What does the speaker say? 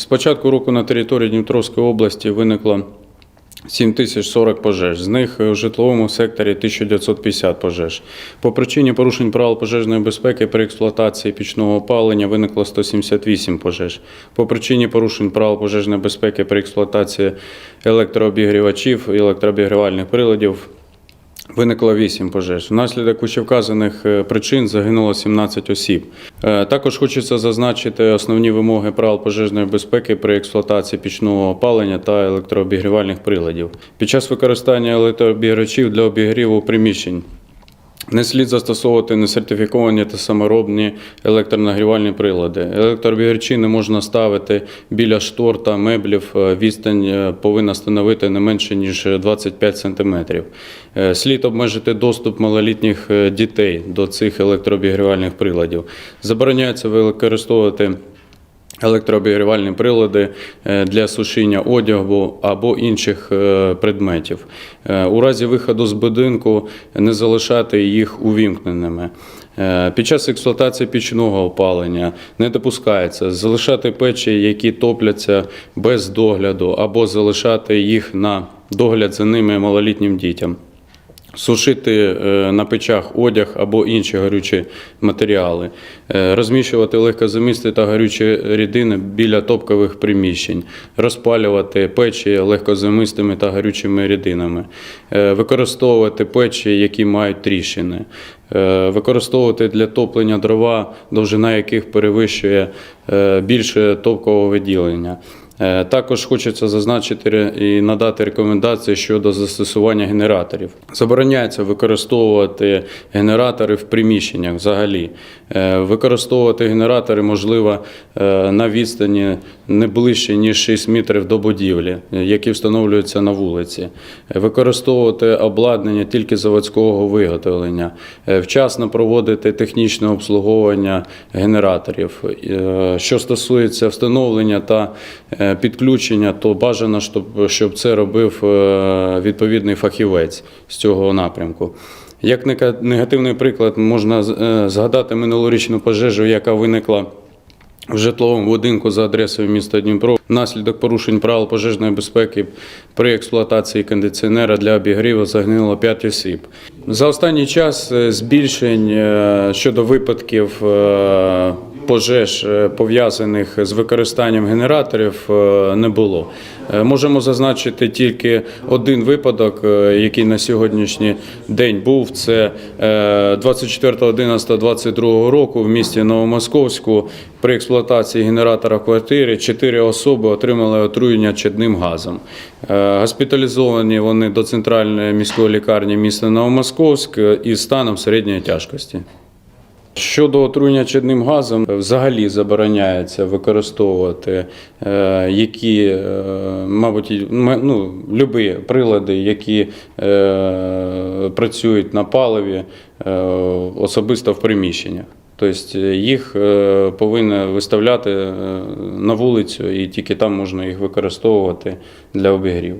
З початку року на території Дніпровської області виникло 7040 пожеж, з них в житловому секторі 1950 пожеж. По причині порушень правил пожежної безпеки при експлуатації пічного опалення виникло 178 пожеж. По причині порушень правил пожежної безпеки при експлуатації електрообігрівачів і електрообігрівальних приладів Виникло 8 пожеж. Внаслідок вищевказаних е, причин загинуло 17 осіб. Е, Також хочеться зазначити основні вимоги правил пожежної безпеки при експлуатації пічного опалення та електрообігрівальних приладів. Під час використання електрообігрівачів для обігріву приміщень не слід застосовувати несертифіковані та саморобні електронагрівальні прилади. Електрообігрівачі не можна ставити біля штор та меблів. Е, Відстань е, повинна становити не менше ніж 25 см. Е, Слід обмежити доступ малолітніх дітей до цих електрообігрівальних приладів. Забороняється використовувати електрообігрівальні прилади е, для сушіння одягу або інших е, предметів. Е, У разі виходу з будинку не залишати їх увімкненими. Під час експлуатації пічного опалення не допускається залишати печі, які топляться без догляду, або залишати їх на догляд за ними малолітнім дітям. Сушити е, на печах одяг або інші горючі матеріали, Е, розміщувати легкозамісти та горючі рідини біля топкових приміщень, розпалювати печі легкозамистими та горючими рідинами, Е, використовувати печі, які мають тріщини, використовувати для топлення дрова, довжина яких перевищує більше топкового виділення. Е, Також хочеться зазначити і надати рекомендації щодо застосування генераторів. Забороняється використовувати генератори в приміщеннях взагалі. Е, Використовувати генератори можливо е, на відстані не ближче ніж 6 метрів до будівлі, які встановлюються на вулиці. Використовувати обладнання тільки заводського виготовлення. Вчасно проводити технічне обслуговування генераторів. Що стосується встановлення та підключення, то бажано, щоб, це робив е, відповідний фахівець з цього напрямку. Як негативний приклад, можна е, згадати минулорічну пожежу, яка виникла в житловому будинку за адресою міста Дніпро внаслідок порушень правил пожежної безпеки при експлуатації кондиціонера для обігріву загинуло 5 осіб. За останній час е, збільшень щодо випадків пожеж, е, пов'язаних з використанням генераторів, е, не було. Е, Можемо зазначити тільки один випадок, який на сьогоднішній день був. Це е, 24.11.22 року в місті Новомосковську при експлуатації генератора в квартирі чотири особи отримали отруєння чадним газом. Госпіталізовані вони до центральної міської лікарні міста Новомосковськ із станом середньої тяжкості. Щодо отруєння чадним газом, взагалі забороняється використовувати е, які, е, мабуть, ну, любі прилади, які е, працюють на паливі, е, особисто в приміщеннях. Тобто їх е, повинні виставляти е, на вулицю, і тільки там можна їх використовувати для обігріву.